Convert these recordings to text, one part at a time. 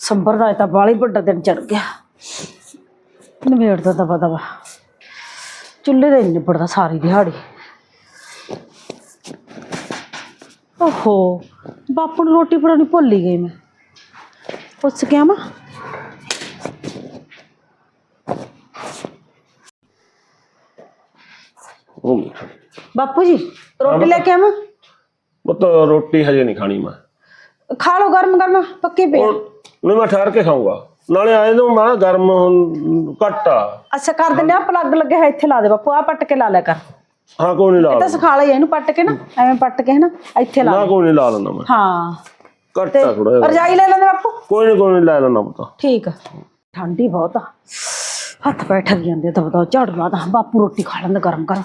ਸੰਬਰ ਦਾ ਤਾਂ ਬਾਲੀ ਵੱਡਾ ਦਿਨ ਚੜ ਗਿਆ। ਨਵੇੜ ਦਾ ਦਵਾ ਦਵਾ ਚੁੱਲ੍ਹੇ ਦੇ ਨਹੀਂ ਨਿਬੜਦਾ ਸਾਰੀ ਦਿਹਾੜੀ। ਓਹੋ ਬਾਪੂ ਨੂੰ ਰੋਟੀ ਫੜਾਉਣੀ ਭੁੱਲ ਹੀ ਗਈ ਮੈਂ। ਪੁੱਛ ਕੇ ਆਵਾਂ? ਉਹ ਬਾਪੂ ਜੀ ਰੋਟੀ ਲੈ ਕੇ ਆਵਾਂ? ਪੁੱਤ ਰੋਟੀ ਹਜੇ ਨਹੀਂ ਖਾਣੀ ਮੈਂ। ਖਾ ਲਓ ਗਰਮ ਗਰਮ ਪੱਕੀ ਆ। ਨਹੀਂ ਮੈਂ ਠਹਿਰ ਕੇ ਖਾਊਂਗਾ। ਨਾਲੇ ਆਏ ਨੂੰ ਮੈਂ ਗਰਮ ਹੁਣ ਘੱਟ ਆ। ਅੱਛਾ ਕਰ ਦਿੰਦੇ ਆ ਪਲੱਗ ਲੱਗਿਆ ਹੈ ਇੱਥੇ ਲਾ ਦੇ ਬਾਪੂ ਆ ਪੱਟ ਕੇ ਲਾ ਲਿਆ ਕਰ। ਹਾਂ ਕੋਈ ਨਹੀਂ ਲਾ ਤਾਂ ਲੈਣਾ। ਸਿਖਾ ਲਿਆ ਇਹਨੂੰ ਪੱਟ ਕੇ ਨਾ ਐਵੇਂ ਪੱਟ ਕੇ ਨਾ ਇੱਥੇ ਲਾ ਨਾ। ਕੋਈ ਨਹੀਂ ਲਾ ਲੈਣਾ ਮੈਂ। ਹਾਂ। ਘੱਟ ਆ ਥੋੜਾ ਜਿਹਾ। ਰਜਾਈ ਲੈ ਲੈਂਦੇ ਬਾਪੂ? ਕੋਈ ਨਹੀਂ ਕੋਈ ਨਹੀਂ ਲੈ ਲੈਣਾ ਪੁੱਤ ਠੀਕ ਆ। ਠੰਡੀ ਬਹੁਤ ਆ। ਹੱਥ ਪੈ ਠਰ ਜਾਂਦੇ ਤਾਂ ਬਤਾ ਝਾੜੂ ਲਾ ਦਾ। ਬਾਪੂ ਰੋਟੀ ਖਾ ਲੈਂਦਾ ਗਰਮ ਗਰਮ।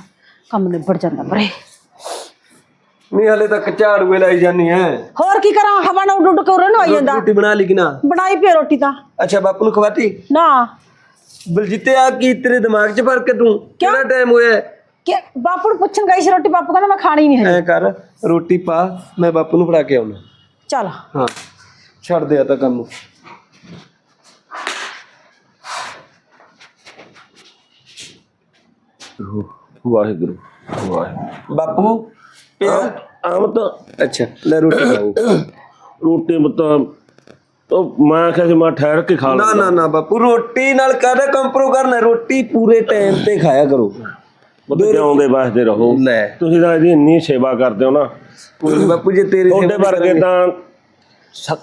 ਕੰਮ ਨਿਬੜ ਜਾਂਦਾ ਪਰੇ। ਨਹੀਂ ਹਲੇ ਤੱਕ ਝਾੜੂਏ ਲਾਈ ਜਾਨੀ ਹੈ ਹੋਰ ਕੀ ਕਰਾਂ? ਹਵਾ ਨਾਲ ਉੱਡ ਉੱਡ ਕੇ ਉਰੇ ਨੂੰ ਆਈ ਜਾਂਦਾ। ਰੋਟੀ ਬਣਾ ਲਈ ਕਿ ਨਾ? ਬਣਾਈ ਪਈ ਰੋਟੀ ਤਾਂ। ਅੱਛਾ ਬਾਪੂ ਨੂੰ ਖਵਾਤੀ? ਨਾ। ਬਲਜੀਤੇ ਆ ਕੀ ਤੇਰੇ ਦਿਮਾਗ 'ਚ ਫ਼ਰਕ ਹੈ ਤੂੰ? ਕਿਹੜਾ ਟਾਈਮ ਹੋਇਆ? ਕਿ ਬਾਪੂ ਨੂੰ ਪੁੱਛਣ ਗਈ ਸੀ ਰੋਟੀ ਬਾਪੂ ਕਹਿੰਦਾ ਮੈਂ ਖਾਣੀ ਨਹੀਂ ਹੈ ਐ ਕਰ ਰੋਟੀ ਪਾ ਮੈਂ ਬਾਪੂ ਨੂੰ ਫੜਾ ਕੇ ਆਉਣਾ ਚੱਲ। ਹਾਂ ਛੱਡ ਦੇ ਆ ਤਾਂ ਕੰਮ। ਵਾਹਿਗੁਰੂ ਵਾਹਿਗੁਰੂ। ਬਾਪੂ ਪਿਆ। ਆਮ ਤਾਂ ਅੱਛਾ ਲੈ ਰੋਟੀ ਖਾਓ। ਰੋਟੀ ਉਹ ਮੈਂ ਕਿਹਾ ਸੀ ਮੈਂ ਠਹਿਰ ਕੇ ਖਾ ਨਾ ਲਾਂ ਨਾ ਨਾ ਬਾਪੂ ਰੋਟੀ ਨਾਲ ਕਾਹਦਾ ਕੰਪਰੋ ਕਰਨਾ? ਰੋਟੀ ਪੂਰੇ ਟਾਈਮ ਤੇ ਖਾਇਆ ਕਰੋ। ਪੁੱਤ ਜਿਉਂਦੇ ਵਾਸਤੇ ਰਹੋ। ਲੈ। ਤੁਸੀਂ ਤਾਂ ਇਹਦੀ ਇੰਨੀ ਸੇਵਾ ਕਰਦੇ ਹੋ ਨਾ। ਬਾਪੂ ਜੇ ਤੇਰੇ ਤੁਹਾਡੇ ਵਰਗੇ ਤਾਂ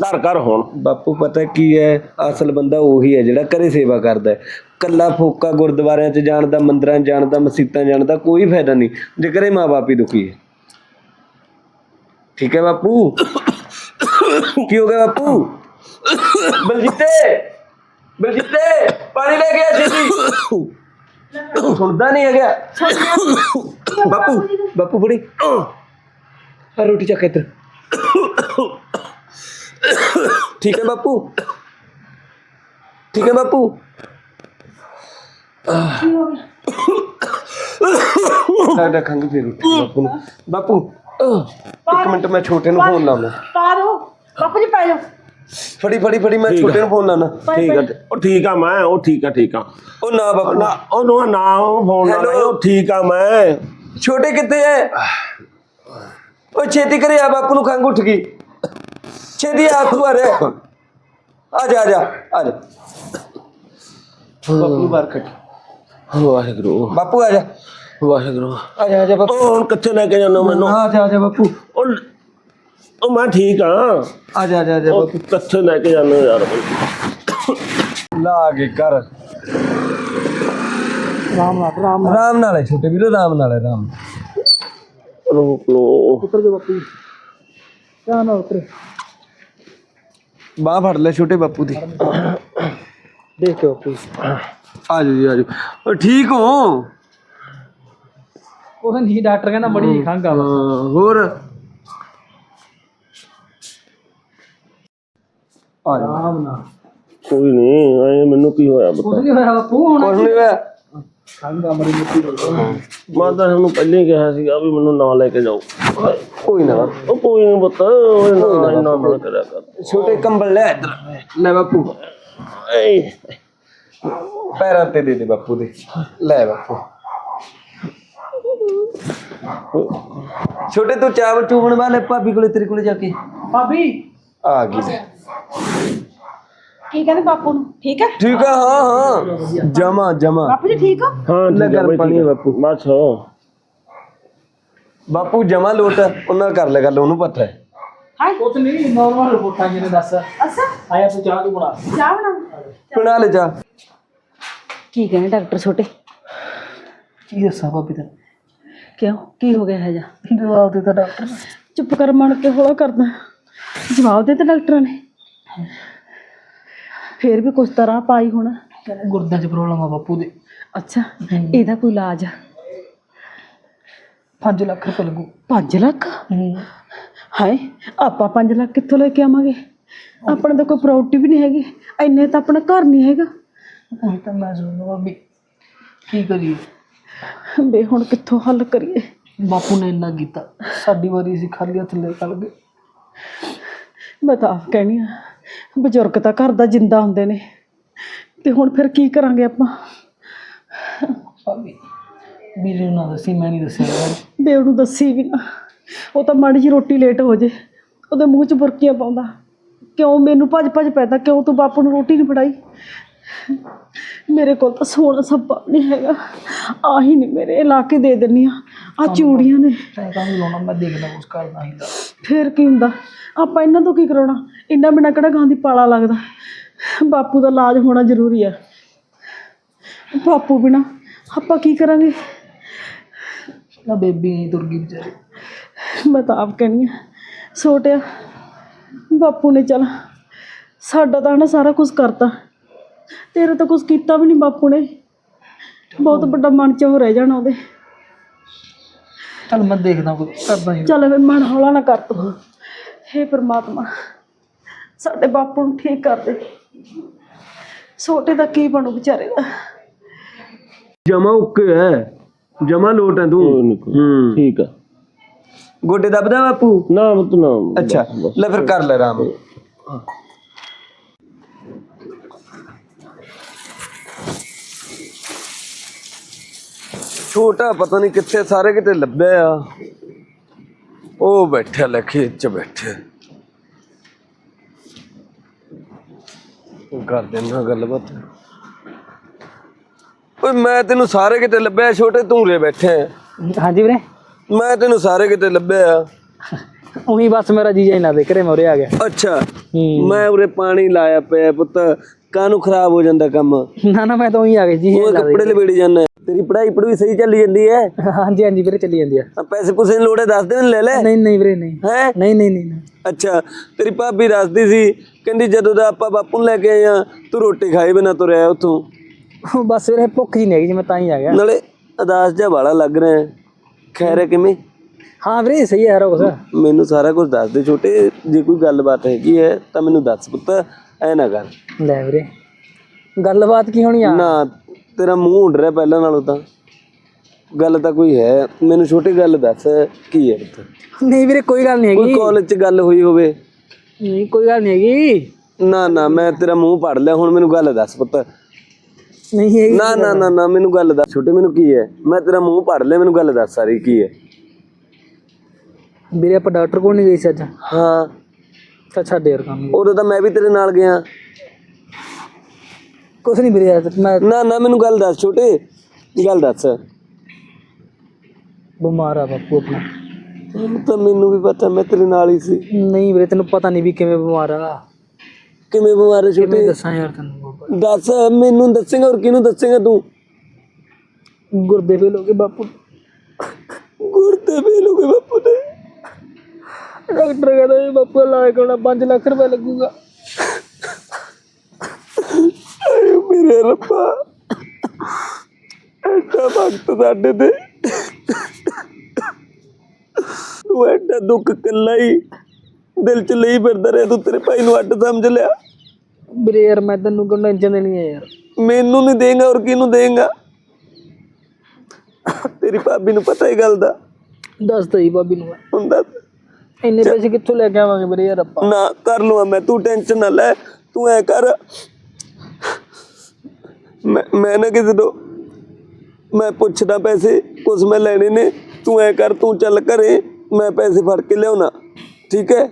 ਘਰ ਘਰ ਹੋਣ। ਬਾਪੂ ਪਤਾ ਕੀ ਹੈ? ਅਸਲ ਬੰਦਾ ਉਹੀ ਹੈ ਜਿਹੜਾ ਘਰੇ ਸੇਵਾ ਕਰਦਾ ਹੈ। ਕੱਲਾ ਫੋਕਾ ਗੁਰਦੁਆਰਿਆਂ 'ਚ ਜਾਣ ਦਾ ਮੰਦਰਾਂ 'ਚ ਜਾਣ ਦਾ ਮਸੀਤਾਂ ਜਾਣ ਦਾ ਕੋਈ ਫਾਇਦਾ ਨਹੀਂ। ਜੇ ਘਰੇ ਮਾਪੇ ਦੁਖੀ ਹੈ। ਠੀਕ ਹੈ ਬਾਪੂ। ਕੀ ਹੋ ਗਿਆ ਬਾਪੂ? ਬਲਜੀਤੇ ਬਲਜੀਤੇ ਪਾਣੀ ਲੈ ਕੇ ਆ ਛੇਤੀ ਸੁਣਦਾ ਨਹੀਂ ਹੈਗਾ। ਬਾਪੂ ਬਾਪੂ ਬੜੀ ਆ ਰੋਟੀ ਚੱਕ ਇੱਧਰ। ਠੀਕ ਹੈ ਬਾਪੂ। ਠੀਕ ਹੈ ਬਾਪੂ। ਸਾਡਾ ਖੰਗ ਫੇਰ ਉੱਠ ਬਾਪੂ ਨੂੰ। ਬਾਪੂ ਇੱਕ ਮਿੰਟ ਮੈਂ ਛੋਟੇ ਨੂੰ ਫੋਨ ਲਾਉਣਾ ਪਾ ਦੋ। ਬਾਪੂ ਜੀ ਪੈ ਜਾਓ। ਫੜੀ ਫੜੀ ਫੜੀ ਮੈਂ ਛੋਟੇ ਨੂੰ ਫੋਨ ਲਾਉਣਾ। ਠੀਕ ਆ। ਉਹ ਠੀਕ ਆ ਮੈਂ ਉਹ ਠੀਕ ਆ ਠੀਕ ਆ। ਉਹ ਨਾ ਬਾਪੂ। ਨਾ ਉਹਨੂੰ ਨਾ ਉਹ ਫੋਨ ਲਾ Hello? ਉਹ ਠੀਕ ਆ ਮੈਂ। ਛੋਟੇ ਕਿੱਥੇ ਐ? ਉਹ ਛੇਤੀ ਕਰੇ ਆ ਬਾਪੂ ਨੂੰ ਖੰਗ ਉੱਠ ਗਈ। ਛੇਤੀ ਆ ਤੂੰ ਆ ਰੇ ਆ ਜਾ ਆ ਜਾ ਆ ਜਾ। ਬਾਪੂ ਨੂੰ ਬਾਹਰ ਕੱਢ। ਵਾਹਿਗੁਰੂ। ਬਾਪੂ ਆ ਜਾ। ਵਾਹਿਗੁਰੂ। ਆ ਜਾ ਆ ਜਾ ਬਾਪੂ। ਹੁਣ ਕਿੱਥੇ ਲੈ ਕੇ ਜਾਣਾ ਮੈਨੂੰ? ਆ ਜਾ ਆ ਜਾ ਬਾਪੂ। ਉਹ ਉਹ ਮੈਂ ਠੀਕ ਆ। ਆ ਜਾ ਆ ਜਾ ਆ ਜਾ ਬਾਪੂ। ਕਿੱਥੇ ਲੈ ਕੇ ਜਾਣਾ ਯਾਰ? ਲਾ ਕੇ ਕਰ ਰਾਮ ਨਾਲ ਰਾਮ ਆਰਾਮ ਨਾਲ ਹੈ ਛੋਟੇ ਵੀਰੋ ਆਰਾਮ ਨਾਲ ਹੈ ਆਰਾਮ ਰੋਕ ਲੋ ਉਤਰ ਜਾ ਬਾਪੂ ਕਿਆ ਨਾ ਉਤਰੇ। ਬਾਹ ਫੜ ਲੈ ਛੋਟੇ ਬਾਪੂ ਦੀ। ਦੇਖ ਕੇ ਬਾਪੂ ਆ ਜਾਓ ਜੀ ਆ ਜਾਓ। ਉਹ ਠੀਕ ਹੋ? ਉਹ ਨਹੀਂ ਡਾਕਟਰ ਕਹਿੰਦਾ ਬੜੀ ਖੰਘ ਆ ਹਾਂ, ਹੋਰ? ਆ ਜਾ। ਆਰਾਮ ਨਾਲ। ਕੋਈ ਨਹੀਂ ਐ ਮੈਨੂੰ ਕੀ ਹੋਇਆ ਕੁਝ ਬਤਾ? ਨਹੀਂ ਹੋਇਆ ਬਾਪੂ ਹੁਣ। ਕੁਛ ਨਹੀਂ ਹੋਇਆ। ਖੰਘ ਆ ਮੜੀ ਮੁੱਟੀ ਹੋ। ਮੈਂ ਤਾਂ ਉਹਨੂੰ ਪਹਿਲਾਂ ਹੀ ਕਿਹਾ ਸੀਗਾ ਵੀ ਮੈਨੂੰ ਨਾਲ ਲੈ ਕੇ ਜਾਓ। ਕੋਈ ਨਾ। ਉਹ ਕੋਈ ਨਹੀਂ ਬਤਾ ਉਹ ਨਾ ਇੰਨਾ ਨਾ ਕਰਿਆ ਕਰ। ਛੋਟੇ ਕੰਬਲ ਲੈ ਇੱਧਰ। ਲੈ ਬਾਪੂ। ਏ ਪੈਰਾਂ ਤੇ ਦੇ ਦੇ ਬਾਪੂ ਦੇ। ਲੈ ਬਾਪੂ। ਛੋਟੇ ਤੂੰ ਚਾਵਲ ਚੂਵਣ ਵਾਲੇ ਭਾਬੀ ਕੋਲੇ ਤੇਰੇ ਕੋਲੇ ਜਾ ਕੇ। ਭਾਬੀ। ਆ ਗਈ। ਕੀ ਕਹਿੰਦੇ ਬਾਪੂ ਨੂੰ? ਠੀਕ ਹੈ ਠੀਕ ਆ ਹਾਂ ਹਾਂ। ਜਮਾ ਜਮਾ। ਬਾਪੂ ਜੀ ਠੀਕ ਹੋ? ਹਾਂ ਲੈ ਠੀਕ ਆ ਗਰਮ ਬਈ, ਪਾਣੀ ਠੀਕ ਆ। ਬਾਪੂ। ਬਸ ਬਾਪੂ ਜਮਾ ਲੋਟ ਉਹਨਾਂ ਕਰ ਲੈ ਗੱਲ ਉਹਨੂੰ ਪਤਾ ਹੈ। ਹਾਏ ਕੁਝ ਨਹੀਂ ਨਾਰਮਲ ਰਿਪੋਰਟਾਂ ਜਿਹਨੇ ਦੱਸ। ਅੱਛਾ। ਆਇਆ ਤੂੰ ਚਾਹ ਤੂੰ ਬਣਾ। ਚਾਹ ਬਣਾ। ਬਣਾ ਲੈ ਜਾ ਕੀ ਕਹਿੰਦੇ ਡਾਕਟਰ ਛੋਟੇ? ਕੀ ਦੱਸਾਂ ਭਾਬੀ ਤੈਨੂੰ? ਕਿਉਂ? ਕੀ ਹੋ ਗਿਆ ਹੈ ਜਾ ਜਵਾਬ ਦਿੱਤਾ ਡਾਕਟਰ ਚੁੱਪ ਕਰ ਮਣ ਕੇ ਹੌਲਾ ਕਰਦਾ। ਜਵਾਬ ਦੇ ਤੇ ਡਾਕਟਰਾਂ ਨੇ। ਫੇਰ ਵੀ ਕੁਛ ਤਰ੍ਹਾਂ ਪਾਈ ਹੋਣਾ। ਕਹਿੰਦਾ ਗੁਰਦਿਆਂ 'ਚ ਪ੍ਰੋਬਲਮ ਆ ਬਾਪੂ ਦੇ। ਅੱਛਾ ਇਹਦਾ ਕੋਈ ਇਲਾਜ 5 ਲੱਖ ਰੁਪਏ ਲੱਗੂ। 5 ਲੱਖ? ਹਾਏ ਆਪਾਂ 5 ਲੱਖ ਕਿੱਥੋਂ ਲੈ ਕੇ ਆਵਾਂਗੇ? ਆਪਣੇ ਤਾਂ ਕੋਈ ਪ੍ਰਾਪਰਟੀ ਵੀ ਨਹੀਂ ਹੈਗੀ। ਇੰਨੇ ਤਾਂ ਆਪਣਾ ਘਰ ਨਹੀਂ ਹੈਗਾ। ਹੁਣ ਤਾਂ ਮੈਂ ਸੁਣਦਾ ਭਾਬੀ ਕੀ ਕਰੀਏ? ਬੇ ਹੁਣ ਕਿੱਥੋਂ ਹੱਲ ਕਰੀਏ? ਬਾਪੂ ਨੇ ਇੰਨਾ ਕੀਤਾ ਸਾਡੀ ਵਾਰੀ ਅਸੀਂ ਖਾਲੀ ਹੱਥ ਲੈ ਗਏ। ਮੈਂ ਤਾਂ ਆਪ ਕਹਿਣੀ ਆ ਬਜ਼ੁਰਗ ਤਾਂ ਘਰ ਦਾ ਜਿੰਦਾ ਹੁੰਦੇ ਨੇ ਤੇ ਹੁਣ ਫਿਰ ਕੀ ਕਰਾਂਗੇ ਆਪਾਂ? ਭਾਬੀ ਵੀਰੇ ਨੂੰ ਨਾ ਦੱਸੀ ਮੈਂ ਨਹੀਂ ਦੱਸਿਆ ਯਾਰ ਬੇ ਉਹਨੂੰ ਦੱਸੀ ਵੀ ਨਾ। ਉਹ ਤਾਂ ਮਾੜੀ ਜੀ ਰੋਟੀ ਲੇਟ ਹੋ ਜੇ ਉਹਦੇ ਮੂੰਹ 'ਚ ਬੁਰਕੀਆਂ ਪਾਉਂਦਾ। ਕਿਉਂ ਮੈਨੂੰ ਭੱਜ ਭੱਜ ਪੈਂਦਾ ਕਿਉਂ ਤੂੰ ਬਾਪੂ ਨੂੰ ਰੋਟੀ ਨਹੀਂ ਫੜਾਈ? ਮੇਰੇ ਕੋਲ ਤਾਂ ਸੋਨਾ ਸੱਪਾ ਨਹੀਂ ਹੈਗਾ। ਆਹੀ ਨਹੀਂ ਮੇਰੇ ਇਹ ਲਾ ਕੇ ਦੇ ਦਿੰਨੀ ਆ। ਆ ਚੂੜੀਆਂ ਨੇ। ਲਾਉਣਾ ਮੈਂ ਕਰਦਾ ਹੀ ਦਾ ਫੇਰ ਕੀ ਹੁੰਦਾ? ਆਪਾਂ ਇਹਨਾਂ ਤੋਂ ਕੀ ਕਰਾਉਣਾ? ਇੰਨਾ ਬਿਨਾ ਕਿਹੜਾ ਗਾਂ ਦੀ ਪਾਲਾ ਲੱਗਦਾ? ਬਾਪੂ ਦਾ ਇਲਾਜ ਹੋਣਾ ਜ਼ਰੂਰੀ ਆ। ਬਾਪੂ ਬਿਨਾ ਆਪਾਂ ਕੀ ਕਰਾਂਗੇ? ਨਾ ਬੇਬੀ ਨਹੀਂ ਤੁਰ ਗਈ ਵਿਚਾਰੀ। ਮੈਂ ਤਾਂ ਆਪ ਕਹਿੰਦੀ ਆ ਛੋਟਿਆ ਬਾਪੂ ਨੇ ਚਲ ਸਾਡਾ ਤਾਂ ਨਾ ਸਾਰਾ ਕੁਝ ਕਰਤਾ। ਤੇਰਾ ਤਾਂ ਕੁਝ ਕੀਤਾ ਵੀ ਨਹੀਂ ਬਾਪੂ ਨੇ। ਬਹੁਤ ਵੱਡਾ ਮਨ ਚ ਹੋ ਰਹਿ ਜਾਣਾ ਉਹਦੇ। ਚੱਲ ਮੈਂ ਦੇਖਦਾ ਕੁਝ ਕਰਦਾ ਹੀ। ਚੱਲ ਵੇ ਮਨ ਹੌਲਾ ਨਾ ਕਰ ਤੂੰ। ਹੇ ਪ੍ਰਮਾਤਮਾ ਸਾਡੇ ਬਾਪੂ ਨੂੰ ਠੀਕ ਕਰ ਦੇ। ਛੋਟੇ ਦਾ ਕੀ ਬਣੂ ਵਿਚਾਰੇ ਦਾ। ਜਮਾ ਓਕੇ ਹੈ ਜਮਾ ਲੋਟ ਹੈ ਤੂੰ। ਕੋਈ ਕੋਈ। ਹੂੰ। ਠੀਕ ਆ। ਗੋਡੇ ਦੱਬਦਾ ਬਾਪੂ? ਨਾ ਮਤ ਨਾ। ਅੱਛਾ। ਲੈ ਫਿਰ ਕਰ ਲੈ ਆਰਾਮ। ਛੋਟਾ ਪਤਾ ਨਹੀਂ ਕਿੱਥੇ ਸਾਰੇ ਕਿਤੇ ਲੱਭਿਆ ਆ। ਉਹ ਬੈਠਾ ਲੈ ਖੇਤ ਚ ਬੈਠਾ ਉਹ ਕਰ ਦੇਣਾ ਗੱਲਬਾਤ। ਓਏ ਮੈਂ ਤੈਨੂੰ ਸਾਰੇ ਕਿਤੇ ਲੱਭਿਆ ਛੋਟੇ ਤੂੰ ਰੇ ਬੈਠੇ ਆ। ਹਾਂਜੀ ਵੀਰੇ। ਮੈਂ ਤੈਨੂੰ ਸਾਰੇ ਕਿਤੇ ਲੱਭਿਆ ਆ। ਉਹੀ ਬਸ ਮੇਰਾ ਜੀਜਾ ਹੀ ਨਾ ਦੇ ਕਰੇ ਮੋਰੇ ਆ ਗਿਆ। ਅੱਛਾ ਹੂੰ। ਮੈਂ ਉਰੇ ਪਾਣੀ ਲਾਇਆ ਪਿਆ ਪੁੱਤ ਕਾਹਨੂੰ ਖਰਾਬ ਹੋ ਜਾਂਦਾ ਕੰਮ? ਉਹ ਨਾ ਨਾ ਮੈਂ ਤਾਂ ਉਹੀ ਆ ਗਿਆ ਜੀ ਕੱਪੜੇ ਲਵੇੜੀ ਜਾਂਦਾ ਤੇਰੀ ਪੜ੍ਹਾਈ ਪੜੂਈ ਸਹੀ ਚੱਲੀ ਜਾਂਦੀ ਹੈ? ਹਾਂਜੀ ਹਾਂਜੀ ਵੀਰੇ ਚੱਲੀ ਜਾਂਦੀ ਆ ਪੈਸੇ ਪੂਸੇ ਦੀ ਲੋੜ ਹੈ ਦੱਸ ਦੇ ਲੈ ਲੈ। ਨਹੀਂ ਨਹੀਂ ਵੀਰੇ ਨਹੀਂ। ਹੈ? ਨਹੀਂ ਨਹੀਂ ਨਹੀਂ ਨਹੀਂ। ਅੱਛਾ ਤੇਰੀ ਭਾਬੀ ਦੱਸਦੀ ਸੀ ਕਹਿੰਦੀ ਜਦੋਂ ਦਾ ਆਪਾਂ ਬਾਪੂ ਨੂੰ ਲੈ ਕੇ ਆਏ ਆ ਤੂੰ ਰੋਟੀ ਖਾਏ ਬਿਨਾ ਤੁਰਿਆ ਉੱਥੋਂ। ਉਹ ਬਸ ਵੀਰੇ ਭੁੱਖ ਜੀ ਨਹੀਂ ਹੈਗੀ ਜੀ ਮੈਂ ਤਾਂ ਹੀ ਆ ਗਿਆ। ਨਾਲੇ ਅਦਾਸ ਜਿਹਾ ਵਾਲਾ ਲੱਗ ਰਿਹਾ ਹੈ। ਖੈਰ ਹੈ ਕਿਵੇਂ? ਹਾਂ ਵੀਰੇ ਸਹੀ ਹੈ ਕੁਛ ਮੈਨੂੰ ਸਾਰਾ ਕੁਝ ਦੱਸ ਦੇ ਛੋਟੇ ਜੇ ਕੋਈ ਗੱਲਬਾਤ ਹੈਗੀ ਹੈ ਤਾਂ ਮੈਨੂੰ ਦੱਸ ਪੁੱਤ ਐ ਨਾ ਕਰ। ਲੈ ਵੀਰੇ ਗੱਲਬਾਤ ਕੀ ਹੋਣੀ ਆ? ਨਾ ਤੇਰਾ ਮੂੰਹ ਉੱਡ ਰਿਹਾ ਪਹਿਲਾਂ ਨਾਲੋਂ ਤਾਂ। ਗੱਲ ਤਾਂ ਕੋਈ ਹੈ। ਮੈਨੂੰ ਛੋਟੀ ਗੱਲ ਦੱਸ ਕੀ ਹੈ ਪੁੱਤ ਨਹੀਂ ਵੀਰੇ ਕੋਈ ਗੱਲ ਨਹੀਂ ਕੋਈ ਹੈਗੀ। ਕਾਲਜ 'ਚ ਗੱਲ ਹੋਈ ਹੋਵੇ। ਨਹੀਂ ਕੋਈ ਗੱਲ ਨਹੀਂ ਹੈਗੀ। ਨਾ ਨਾ ਮੈਂ ਤੇਰਾ ਮੂੰਹ ਪੜ ਲਿਆ ਹੁਣ ਮੈਨੂੰ ਗੱਲ ਦੱਸ ਪੁੱਤ। ਨਹੀਂ ਹੈਗੀ ਨਾ ਨਾ ਨਾ ਨਾ ਮੈਨੂੰ ਗੱਲ ਦੱਸ। ਛੋਟੇ ਮੈਨੂੰ ਕੀ ਹੈ? ਮੈਂ ਤੇਰਾ ਮੂੰਹ ਪੜ ਲਿਆ ਮੈਨੂੰ ਗੱਲ ਦੱਸ ਸਾਰੀ ਕੀ ਹੈ? ਵੀਰੇ ਆਪਾਂ ਡਾਕਟਰ ਕੋਲ ਨਹੀਂ ਗਏ ਸੀ ਅੱਜ। ਹਾਂ। ਤਾਂ ਛੱਡ ਯਾਰ ਕੰਮ। ਉਦੋਂ ਤਾਂ ਮੈਂ ਵੀ ਤੇਰੇ ਨਾਲ ਗਿਆ। ਕੁਛ ਨਹੀਂ ਵੀਰੇ ਯਾਰ ਮੈਂ ਨਾ ਨਾ ਮੈਨੂੰ ਗੱਲ ਦੱਸ ਛੋਟੇ ਗੱਲ ਦੱਸ। ਬਿਮਾਰ ਆ ਬਾਪੂ ਆਪਣਾ। ਉਹ ਤਾਂ ਮੈਨੂੰ ਵੀ ਪਤਾ ਮੈਂ ਤੇਰੇ ਨਾਲ ਹੀ ਸੀ। ਨਹੀਂ ਵੀਰੇ ਤੈਨੂੰ ਪਤਾ ਨਹੀਂ ਵੀ ਕਿਵੇਂ ਬਿਮਾਰ ਆ। ਕਿਵੇਂ ਬਿਮਾਰ ਹੈ ਕਿਵੇਂ ਛੋਟੇ ਦੱਸਾਂ ਯਾਰ ਤੈਨੂੰ ਦੱਸ ਮੈਨੂੰ ਦੱਸੇਗਾ ਔਰ ਕਿਹਨੂੰ ਦੱਸੇਗਾ ਤੂੰ? ਗੁਰਦੇ ਫੇਲ ਹੋ ਗਏ ਬਾਪੂ। ਗੁਰਦੇ ਫੇਲ ਹੋ ਗਏ ਬਾਪੂ ਦੇ। ਡਾਕਟਰ ਕਹਿੰਦਾ ਜੀ ਬਾਪੂ ਇਲਾਜ ਕਰਾਉਣਾ 5 ਲੱਖ ਰੁਪਏ ਲੱਗੂਗਾ ਆਏ ਮੇਰੇ ਰੱਬਾ। ਐਡਾ ਵਕਤ ਸਾਡੇ ਤੇ। ਤੂੰ ਐਡਾ ਦੁੱਖ ਕੱਲਾ ਹੀ ਦਿਲ ਚ ਲਈ ਫਿਰਦਾ ਰਿਹਾ ਤੂੰ ਤੇਰੇ ਭਾਈ ਨੂੰ ਅੱਡ ਸਮਝ ਲਿਆ। ਵੀਰੇ ਯਾਰ ਮੈਂ ਤੈਨੂੰ ਕੋਈ ਟੈਨਸ਼ਨ ਦੇਣੀ ਹੈ ਯਾਰ? ਮੈਨੂੰ ਨਹੀਂ ਦੇਂਗਾ ਔਰ ਕਿਹਨੂੰ ਦੇਂਗਾ? ਤੇਰੀ ਭਾਬੀ ਨੂੰ ਪਤਾ ਹੀ ਗੱਲ ਦਾ। ਦੱਸ ਜੀ ਭਾਬੀ ਨੂੰ। ਹੁੰਦਾ ਇੰਨੇ ਪੈਸੇ ਕਿੱਥੋਂ ਲੈ ਕੇ ਆਵਾਂਗੇ ਵੀਰੇ ਯਾਰ ਆਪਾਂ? ਨਾ ਕਰ ਲਵਾਂ ਮੈਂ ਤੂੰ ਟੈਨਸ਼ਨ ਨਾ ਲੈ ਤੂੰ ਐ ਕਰ। ਮੈਂ ਮੈਂ ਨਾ ਕਿਸੇ ਤੋਂ ਮੈਂ ਪੁੱਛਦਾ ਪੈਸੇ ਕੁਛ ਮੈਂ ਲੈਣੇ ਨੇ ਤੂੰ ਐ ਕਰ ਤੂੰ ਚੱਲ ਘਰੇ ਮੈਂ ਪੈਸੇ ਫੜ ਕੇ ਲਿਆਉਣਾ ਠੀਕ ਹੈ?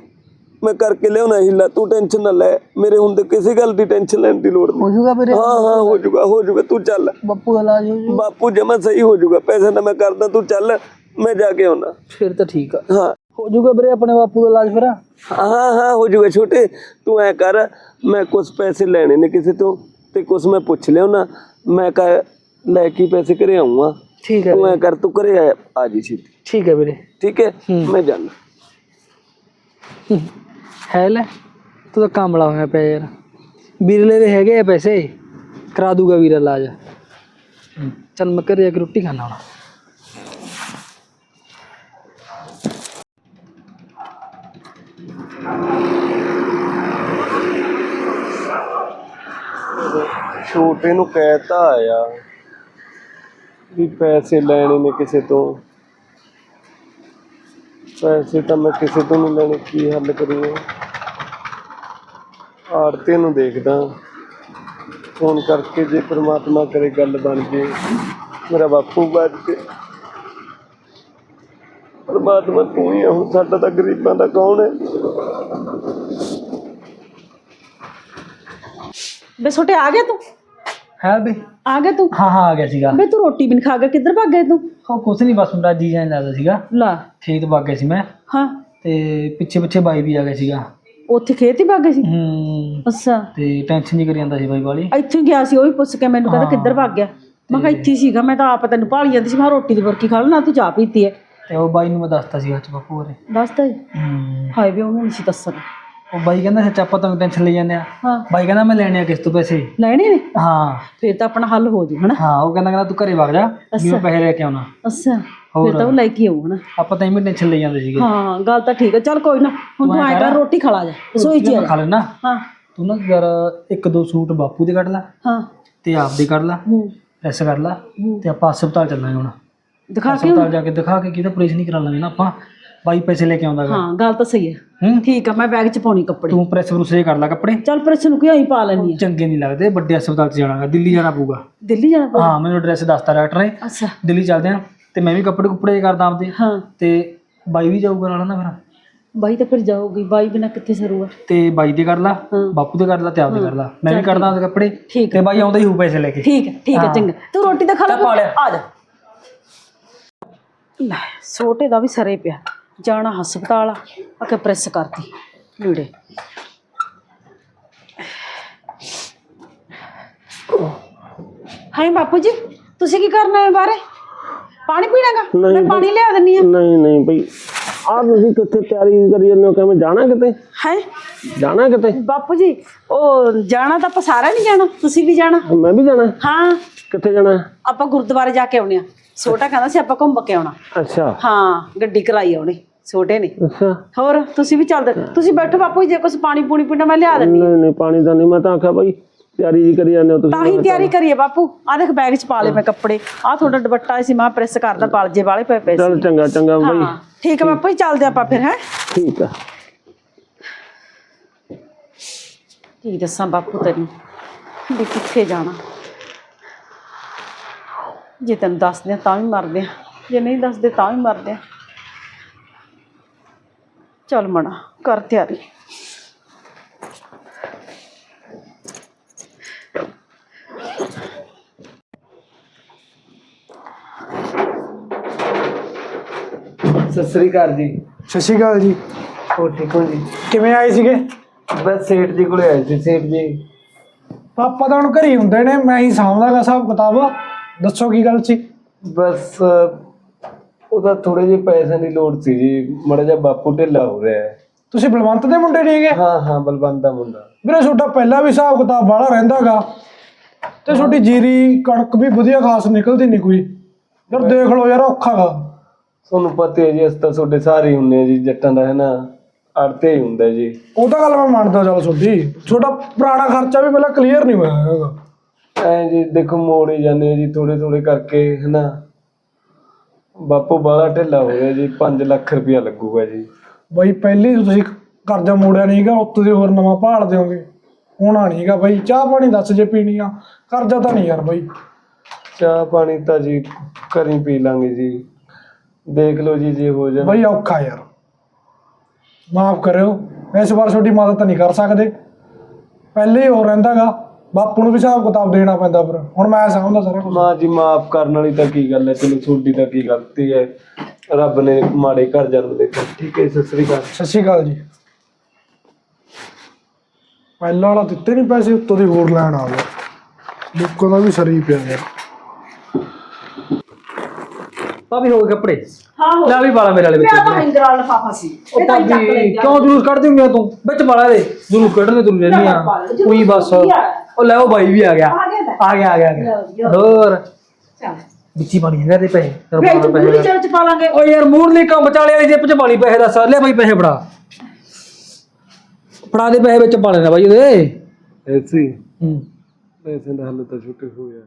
ਮੈਂ ਕਰਕੇ ਲਿਆਉਣਾ ਹੀਲਾ ਤੂੰ ਟੈਨਸ਼ਨ ਨਾ ਲੈ ਮੇਰੇ ਹੁੰਦੇ ਕਿਸੇ ਗੱਲ ਦੀ ਟੈਨਸ਼ਨ ਲੈਣ ਦੀ ਲੋੜ ਹੋ ਨਹੀਂ। ਜਾਊਗਾ ਵੀਰੇ ਹਾਂ ਹਾਂ ਹੋ ਜਾਊਗਾ ਹੋ ਜਾਊਗਾ ਤੂੰ ਚੱਲ। ਬਾਪੂ ਦਾ ਇਲਾਜ ਹੋ ਜਾਊ ਬਾਪੂ ਜਮਾ ਸਹੀ ਹੋ ਜਾਊਗਾ ਪੈਸੇ ਤਾਂ ਮੈਂ ਕਰਦਾ ਤੂੰ ਚੱਲ ਮੈਂ ਜਾ ਕੇ ਆਉਣਾ। ਫਿਰ ਤਾਂ ਠੀਕ ਆ। ਹਾਂ। ਹੋ ਜਾਊਗਾ ਵੀਰੇ ਆਪਣੇ ਬਾਪੂ ਦਾ ਇਲਾਜ ਫਿਰ? ਹਾਂ ਹਾਂ ਹੋ ਜਾਊਗਾ ਛੋਟੇ ਤੂੰ ਐ ਕਰ ਮੈਂ ਕੁਝ ਪੈਸੇ ਲੈਣੇ ਨੇ ਕਿਸੇ ਤੋਂ। ਤੇ ਕੁਝ ਮੈਂ ਪੁੱਛ ਲਿਆਉਣਾ ਮੈਂ ਕਹ ਲੈ ਕੇ ਪੈਸੇ ਘਰੇ ਆਉਂਗਾ ਠੀਕ ਹੈ ਤੂੰ ਐ ਕਰ ਤੂੰ ਘਰੇ ਆ- ਆ ਜੀ ਛੇਤੀ ਠੀਕ ਹੈ ਵੀਰੇ ਠੀਕ ਹੈ ਹੂੰ। ਮੈਂ ਜਾਣਾ ਹੈ ਲੈ ਤੂੰ ਤਾਂ ਕਾਮਲਾ ਹੋਇਆ ਪਿਆ ਯਾਰ ਵੀਰਲੇ ਦੇ ਹੈਗੇ ਆ ਪੈਸੇ ਕਰਾ ਦੂਗਾ ਵੀਰ ਇਲਾਜ ਹੂੰ, ਚੱਲ ਮੈਂ ਘਰੇ ਜਾ ਕੇ ਰੋਟੀ ਖਾਣਾ ਹੁਣ ਛੋਟੇ ਨੂੰ ਕਹਿਤਾ ਆਇਆ ਵੀ ਪੈਸੇ ਲੈਣੇ ਨੇ ਕਿਸੇ ਤੋਂ। ਪੈਸੇ ਤਾਂ ਮੈਂ ਕਿਸੇ ਤੋਂ ਨਹੀਂ ਲੈਣੇ, ਕੀ ਹੱਲ ਕਰੀਏ? ਆੜਤੇ ਨੂੰ ਦੇਖਦਾ। ਫੋਨ ਕਰਕੇ ਜੇ ਪ੍ਰਮਾਤਮਾ ਕਰੇ ਗੱਲ ਬਣ ਜੇ, ਮੇਰਾ ਬਾਪੂ ਬਚ ਜੇ। ਪਰਮਾਤਮਾ ਤੂੰ ਹੀ ਆ, ਹੁਣ ਸਾਡਾ ਤਾਂ ਗਰੀਬਾਂ ਦਾ ਕੌਣ ਹੈ? ਬੇ ਛੋਟੇ ਆ ਗਿਆ ਤੂੰ? ਹੈ ਬੇ? ਆ ਗਿਆ ਤੂੰ? ਹਾਂ ਹਾਂ ਆ ਗਿਆ ਸੀਗਾ। ਬੇ ਤੂੰ ਰੋਟੀ ਵੀ ਨੀ ਖਾ ਗਿਆ ਕਿੱਧਰ ਭੱਗ ਗਿਆ ਤੂੰ? ਉਹ ਕੁਛ ਨਹੀਂ ਬਸ ਮੇਰਾ ਜੀ ਜਾਨ ਲੱਗਦਾ ਸੀਗਾ। ਲਾ। ਖੇਤ ਵਗ ਗਿਆ ਸੀ ਮੈਂ। ਹਾਂ। ਤੇ ਪਿੱਛੇ ਪਿੱਛੇ ਬਾਈ ਵੀ ਆ ਗਿਆ ਸੀਗਾ। ਉੱਥੇ ਖੇਤ ਹੀ ਭੱਗ ਗਏ ਸੀ? ਹੂੰ। ਅੱਛਾ। ਤੇ ਟੈਨਸ਼ਨ ਨਹੀਂ ਕਰੀ ਜਾਂਦਾ ਸੀ ਬਾਈ ਵਾਲੀ। ਇੱਥੇ ਗਿਆ ਸੀ ਉਹ ਵੀ ਪੁੱਛ ਕੇ ਮੈਨੂੰ ਕਹਿੰਦਾ ਕਿੱਧਰ ਭੱਗ ਗਿਆ। ਮੈਂ ਕਿਹਾ ਇੱਥੇ ਹੀ ਸੀਗਾ ਮੈਂ ਤਾਂ ਆਪ ਤੈਨੂੰ ਭਾਲੀ ਜਾਂਦੀ ਸੀ ਮੈਂ ਕਿਹਾ ਰੋਟੀ ਦੀ ਬੁਰਕੀ ਖਾ ਲੈਣਾ ਤੂੰ ਚਾਹ ਪੀਤੀ ਹੈ। ਤੇ ਉਹ ਬਾਈ ਨੂੰ ਮੈਂ ਦੱਸਤਾ ਸੀ ਅੱਜ ਬਾਪੂ ਹੋਰੇ ਦੱਸਦਾ ਜੀ? ਹੂੰ। ਹਾਏ ਵੀ ਉਹਨੂੰ ਨਹੀਂ ਸੀ ਦੱਸਣਾ। ਉਹ ਬਾਈ ਕਹਿੰਦਾ ਸੱਚ ਆਪਾਂ ਤਾਂ ਟੈਨਸ਼ਨ ਲਈ ਜਾਂਦੇ ਆ। ਹਾਂ। ਬਾਈ ਕਹਿੰਦਾ ਮੈਂ ਲੈਣੇ ਆ ਕਿਸ ਤੋਂ ਪੈਸੇ। ਲੈਣੇ ਨੇ? ਹਾਂ। ਫਿਰ ਤਾਂ ਆਪਣਾ ਹੱਲ ਹੋ ਜੂ ਹਨਾ? ਹਾਂ ਉਹ ਕਹਿੰਦਾ ਕਹਿੰਦਾ ਤੂੰ ਘਰੇ ਵਗ ਜਾ ਵੀ ਮੈਂ ਪੈਸੇ ਲੈ ਕੇ ਆਉਣਾ। ਅੱਛਾ। ਫਿਰ ਤਾਂ ਉਹ ਲੈ ਕੇ ਆਉ ਹਨਾ? ਆਪਾਂ ਤਾਂ ਐਵੇਂ ਟੈਨਸ਼ਨ ਲਈ ਜਾਂਦੇ ਸੀਗੇ। ਹਾਂ ਗੱਲ ਤਾਂ ਠੀਕ ਹੈ ਚੱਲ ਕੋਈ ਨਾ ਹੁਣ ਤੂੰ ਆਏਗਾ ਰੋਟੀ ਖਾ ਲਾ ਜਾ ਮੈਂ ਜਾ। ਖਾ ਲੈਣਾ ਹਾਂ। ਤੂੰ ਨਾ ਯਾਰ ਇੱਕ ਦੋ ਸੂਟ ਬਾਪੂ ਦੇ ਕੱਢ ਲੈ। ਹਾਂ। ਤੇ ਆਪ ਦੇ ਕੱਢ ਲੈ। ਹੂੰ। ਪ੍ਰੈਸ ਕਰ ਲੈ। ਤੇ ਆਪਾਂ ਹਸਪਤਾਲ ਚੱਲਾਂਗੇ ਹੁਣ। ਦਿਖਾ ਕੇ ਹਸਪਤਾਲ ਜਾ ਕੇ ਦਿਖਾ ਕੇ ਕਿਹਦਾ ਆਪਰੇਸ਼ਨ ਹੀ ਕਰਾ ਲਾਂਗੇ ਨਾ ਆਪਾਂ। ਬਾਈ ਪੈਸੇ ਲੈ ਕੇ ਆਉਂਦਾ ਗਾ। ਹਾਂ ਗੱਲ ਤਾਂ ਸਹੀ ਹੈ। ਠੀਕ ਆ ਮੈਂ ਬੈਗ ਚ ਪਾਉਣੀ ਕੱਪੜੇ। ਤੂੰ ਪ੍ਰੈਸ ਬਰੂਸੇ ਕਰ ਲੈ ਕੱਪੜੇ। ਚੱਲ ਪ੍ਰੈਸ ਨੂੰ ਕਿਉਂ ਹੀ ਪਾ ਲੈਣੀ ਆ? ਚੰਗੇ ਨਹੀਂ ਲੱਗਦੇ ਵੱਡੇ ਹਸਪਤਾਲ 'ਚ ਜਾਣਾਗਾ ਦਿੱਲੀ ਜਾਣਾ ਪਊਗਾ। ਦਿੱਲੀ ਜਾਣਾ ਪਊ ਹਾਂ ਮੈਨੂੰ ਐਡਰੈਸ ਦੱਸਤਾ ਡਾਕਟਰ ਨੇ। ਅੱਛਾ। ਦਿੱਲੀ ਚੱਲਦੇ ਆ ਤੇ ਮੈਂ ਵੀ ਕੱਪੜੇ ਕੁੱਪੜੇ ਕਰਦਾ ਆਪਦੇ। ਹਾਂ। ਤੇ ਬਾਈ ਵੀ ਜਾਊਗਾ ਨਾਲ ਨਾ ਫਿਰ? ਬਾਈ ਤਾਂ ਫਿਰ ਜਾਊਗੀ ਬਾਈ ਬਿਨਾ ਕਿੱਥੇ ਸਰੂਗਾ? ਤੇ ਬਾਈ ਦੇ ਕਰ ਲਾ ਹਾਂ। ਬਾਪੂ ਦੇ ਕਰ ਲਾ ਤੇ ਆਪਦੇ ਕਰ ਲਾ। ਮੈਂ ਵੀ ਕਰਦਾ ਆਪਦੇ ਕੱਪੜੇ ਠੀਕ ਤੇ ਬਾਈ ਆਉਂਦਾ ਹੀ ਹੋਊ ਪੈਸੇ ਲੈ ਕੇ। ਠੀਕ ਹੈ ਠੀਕ ਹੈ ਹਾਂ। ਚੰਗਾ। ਤੂੰ ਰੋਟੀ ਤਾਂ ਖਾ ਲੈ ਚੱਲ ਪਾ ਲਿਆ। ਆ ਜਾ। ਲੈ ਛੋਟੇ ਦਾ ਵੀ ਸਰੇ ਪਿਆ। ਜਾਣਾ ਹਸਪਤਾਲ ਆ ਅਕੇ ਪ੍ਰੈਸ ਕਰਤੀ ਲੀੜੇ। ਹਾਏ ਬਾਪੂ ਜੀ ਤੁਸੀਂ ਕੀ ਕਰਨਾ ਹੈ ਬਾਰੇ ਪਾਣੀ ਪੀਣਾਗਾ? ਮੈਂ ਪਾਣੀ ਲਿਆ ਦਿੰਨੀ ਆ। ਨਹੀਂ ਨਹੀਂ ਬਈ ਆ ਤੁਸੀਂ ਕਿੱਥੇ ਤਿਆਰੀ ਕਰੀ ਜਾਂਦੇ ਹੋ? ਕਿਵੇਂ ਜਾਣਾ ਕਿਤੇ? ਹੈ ਜਾਣਾ ਕਿਤੇ? ਬਾਪੂ ਜੀ ਉਹ ਜਾਣਾ ਤਾਂ ਆਪਾਂ ਸਾਰਾ ਨਹੀਂ ਜਾਣਾ ਤੁਸੀਂ ਵੀ ਜਾਣਾ। ਮੈਂ ਵੀ ਜਾਣਾ। ਹਾਂ। ਕਿੱਥੇ ਜਾਣਾ? ਆਪਾਂ ਗੁਰਦੁਆਰੇ ਜਾ ਕੇ ਆਉਣੇ ਆ। ਛੋਟਾ ਕਹਿੰਦਾ ਸੀ ਆਪਾਂ ਘੁੰਮ ਕੇ ਆਉਣਾ। ਅੱਛਾ। ਹਾਂ ਗੱਡੀ ਕਰਾਈ ਆਉਣੀ ਛੋਟੇ ਨੇ। ਅੱਛਾ। ਹੋਰ ਤੁਸੀਂ ਵੀ ਚੱਲਦੇ। ਤੁਸੀਂ ਬੈਠੋ ਬਾਪੂ ਜੀ, ਜੇ ਕੁਝ ਪਾਣੀ ਪੂਣੀ ਪੀਣਾ ਮੈਂ ਲਿਆ ਦਿੰਦੀ। ਨਹੀਂ ਨਹੀਂ ਪਾਣੀ ਤਾਂ ਨਹੀਂ ਮੈਂ ਤਾਂ ਆਖਿਆ ਬਈ ਤਿਆਰੀ ਜੀ ਕਰੀ ਜਾਂਦੇ ਹੋ ਤਾਂ ਤੁਸੀਂ ਹੀ ਤਿਆਰੀ ਕਰੀਏ ਬਾਪੂ। ਆ ਦੇਖ ਬੈਗ 'ਚ ਪਾ ਲਏ ਮੈਂ ਕੱਪੜੇ। ਆ ਤੁਹਾਡਾ ਦੁਪੱਟਾ ਸੀ ਮੈਂ ਪ੍ਰੈਸ ਕਰਦਾ ਬਾਲਜੇ ਵਾਲੇ ਪਏ ਪਏ ਸੀ। ਚੱਲ ਚੰਗਾ ਚੰਗਾ ਬਈ। ਹਾਂ ਠੀਕ ਹੈ ਬਾਪੂ ਜੀ ਚੱਲਦੇ ਆਪਾਂ ਫਿਰ ਹੈ। ਠੀਕ ਆ। ਕੀ ਦੱਸਾਂ ਬਾਪੂ ਤੈਨੂੰ? ਵੀ ਕਿੱਥੇ ਜਾਣਾ? ਜੇ ਤੈਨੂੰ ਦੱਸਦੇ ਆ ਤਾਂ ਵੀ ਮਰਦੇ ਆ। ਜੇ ਨਹੀਂ ਦੱਸਦੇ ਤਾਂ ਵੀ ਮਰਦੇ ਆ। ਚੱਲ ਮਣਾ ਕਰ ਤਿਆਰੀ। ਸਤਿ ਸ੍ਰੀ ਅਕਾਲ ਜੀ। ਸਤਿ ਸ਼੍ਰੀ ਅਕਾਲ ਜੀ। ਹੋ ਠੀਕ ਹੋ ਜੀ? ਕਿਵੇਂ ਆਏ ਸੀਗੇ? ਬਸ ਸੇਠ ਜੀ ਕੋਲੇ ਆਏ ਸੀ ਸੇਠ ਜੀ। ਪਾਪਾ ਤਾਂ ਹੁਣ ਘਰੇ ਹੀ ਹੁੰਦੇ ਨੇ ਮੈਂ ਹੀ ਸਾਂਭਦਾਗਾ ਹਿਸਾਬ ਕਿਤਾਬ। ਦੱਸੋ ਕੀ ਗੱਲ ਸੀ? ਬਸ ਉਹਦਾ ਥੋੜੇ ਜਿਹੇ ਪੈਸਿਆਂ ਦੀ ਲੋੜ ਸੀ ਜੀ ਮੜਾ ਜਿਹਾ ਬਾਪੂ ਢਿੱਲਾ ਹੋ ਰਿਹਾ ਹੈ। ਤੁਸੀਂ ਬਲਵੰਤ ਦੇ ਮੁੰਡੇ ਨਹੀਂਗੇ ਹਾਂ ਹਾਂ ਬਲਵੰਤ ਦਾ ਮੁੰਡਾ। ਵੀਰੇ ਤੁਹਾਡਾ ਪਹਿਲਾਂ ਵੀ ਹਿਸਾਬ ਕਿਤਾਬ ਬਾਹਲਾ ਰਹਿੰਦਾਗਾ ਤੇ ਤੁਹਾਡੀ ਜੀਰੀ ਕਣਕ ਵੀ ਵਧੀਆ ਖਾਸ ਨਿਕਲਦੀ ਨਹੀਂ ਕੋਈ। ਯਾਰ ਦੇਖ ਲਓ ਯਾਰ ਔਖਾ ਗਾ। ਤੁਹਾਨੂੰ ਪਤਾ ਹੈ ਜੀ ਅਸੀਂ ਤਾਂ ਤੁਹਾਡੇ ਸਾਰੇ ਹੀ ਹੁੰਨੇ ਆ ਜੀ ਜੱਟਾਂ ਦਾ ਹੈ ਨਾ ਅੜਤੇ ਹੀ ਹੁੰਦਾ ਜੀ। ਉਹ ਤਾਂ ਗੱਲ ਮੈਂ ਮੰਨਦਾ ਚੱਲ ਤੁਹਾਡੀ ਤੁਹਾਡਾ ਪੁਰਾਣਾ ਖਰਚਾ ਵੀ ਪਹਿਲਾਂ ਕਲੀਅਰ ਨਹੀਂ ਹੋਇਆ ਹੈਗਾ। ਐ ਜੀ ਦੇਖੋ ਮੋੜ ਹੀ ਜਾਂਦੇ ਆ ਜੀ ਥੋੜੇ ਥੋੜੇ ਕਰਕੇ ਹੈ ਨਾ। ਬਾਪੂ ਬਾਲਾ ਢਿੱਲਾ ਹੋ ਰਿਹਾ ਜੀ 5 ਲੱਖ ਰੁਪਇਆ ਲੱਗੂਗਾ ਜੀ। ਬਈ ਪਹਿਲੀ ਤੁਸੀਂ ਕਰਜ਼ਾ ਮੋੜਿਆ ਨਹੀਂਗਾ ਉੱਤੋਂ ਦੀ ਹੋਰ ਨਵਾਂ ਭਾਲ ਦਿਓਗੇ। ਹੋਣਾ ਨਹੀਂਗਾ ਬਈ ਚਾਹ ਪਾਣੀ ਦੱਸ ਜੇ ਪੀਣੀ ਆ ਕਰਜ਼ਾ ਤਾਂ ਨਹੀਂ ਯਾਰ ਬਈ। ਚਾਹ ਪਾਣੀ ਤਾਂ ਜੀ ਘਰੀ ਪੀ ਲਾਂਗੇ ਜੀ। ਦੇਖ ਲਓ ਜੀ ਜੇ ਹੋ ਜਾਵੇ। ਬਈ ਔਖਾ ਯਾਰ। ਮਾਫ ਕਰਿਓ ਇਸ ਵਾਰ ਤੁਹਾਡੀ ਮਦਦ ਨਹੀਂ ਕਰ ਸਕਦੇ। ਪਹਿਲੇ ਹੀ ਹੋ ਰਹਿੰਦਾਗਾ ਬਾਪੂ ਨੂੰ ਵੀ ਹਿਸਾਬ ਕਿਤਾਬ ਦੇਣਾ ਪੈਂਦਾ ਫਿਰ। ਹੁਣ ਮੈਂ ਸਮਝਦਾ ਸਾਰਾ ਕੁਝ ਮਾਂ ਜੀ ਮਾਫ ਕਰਨ ਵਾਲੀ ਤਾਂ ਕੀ ਗੱਲ ਹੈ? ਚਲੋ ਤੁਹਾਡੀ ਤਾਂ ਕੀ ਗਲਤੀ ਹੈ। ਰੱਬ ਨੇ ਮਾੜੇ ਘਰ ਜਨਮ ਦਿੱਤਾ ਠੀਕ ਹੈ ਸਤਿ ਸ੍ਰੀ ਅਕਾਲ। ਸਤਿ ਸ਼੍ਰੀ ਅਕਾਲ ਜੀ। ਪਹਿਲਾਂ ਵਾਲਾ ਦਿੱਤੇ ਨਹੀਂ ਪੈਸੇ ਉੱਤੋਂ ਦੀ ਹੋਰ ਲੈਣ ਆ ਗਿਆ। ਲੋਕਾਂ ਦਾ ਵੀ ਸਰੀ ਪਿਆ ਯਾਰ। ਭਾਬੀ ਹੋ ਗਏ ਕੱਪੜੇ? ਹਾਂ ਹੋ ਲੈ ਵੀ ਪਾਲਾ ਮੇਰੇ ਵਾਲੇ ਵਿੱਚ ਪਿਆ ਤਾਂ ਇੰਦਰ ਵਾਲਾ ਲਫਾਫਾ ਸੀ ਇਹ ਤਾਂ ਚੱਕ ਲੈ ਕਿਉਂ ਜਲੂਸ ਕੱਢ ਦਿੰਦੀ ਆ ਤੂੰ? ਵਿੱਚ ਪਾਲਾ ਦੇ। ਜਲੂਸ ਕੱਢਣੇ ਤੂੰ ਰਹਿਨੀ ਆ। ਉਹੀ ਬਸ? ਉਹ ਲੈ ਉਹ ਬਾਈ ਵੀ ਆ ਗਿਆ। ਆ ਗਿਆ। ਆ ਗਿਆ ਹੋਰ। ਚੱਲ। ਵਿੱਚੀ ਪਾਣੀ ਹੈਗਾ ਤੇ ਪੈਸੇ। ਤੂੰ ਹੈਗਾ। ਚਰਚ ਪਾ ਲਾਂਗੇ। ਓ ਯਾਰ ਮੂਡ ਲਈ ਕੰਮ ਵਿਚਾਲੇ ਵਾਲੀ ਜੇਬ ਚ ਪਾਣੀ ਪੈਸੇ ਦੱਸ। ਲੈ ਬਾਈ ਪੈਸੇ ਫੜਾ। ਫੜਾ ਦੇ ਪੈਸੇ ਵਿੱਚ ਪਾ ਲੈਣਾ ਬਾਈ ਉਹਦੇ। ਐਸੀ। ਹੂੰ। ਪੈਸੇ ਦਾ ਹੱਲ ਤਾਂ ਛੁੱਟੇ ਹੋ ਗਿਆ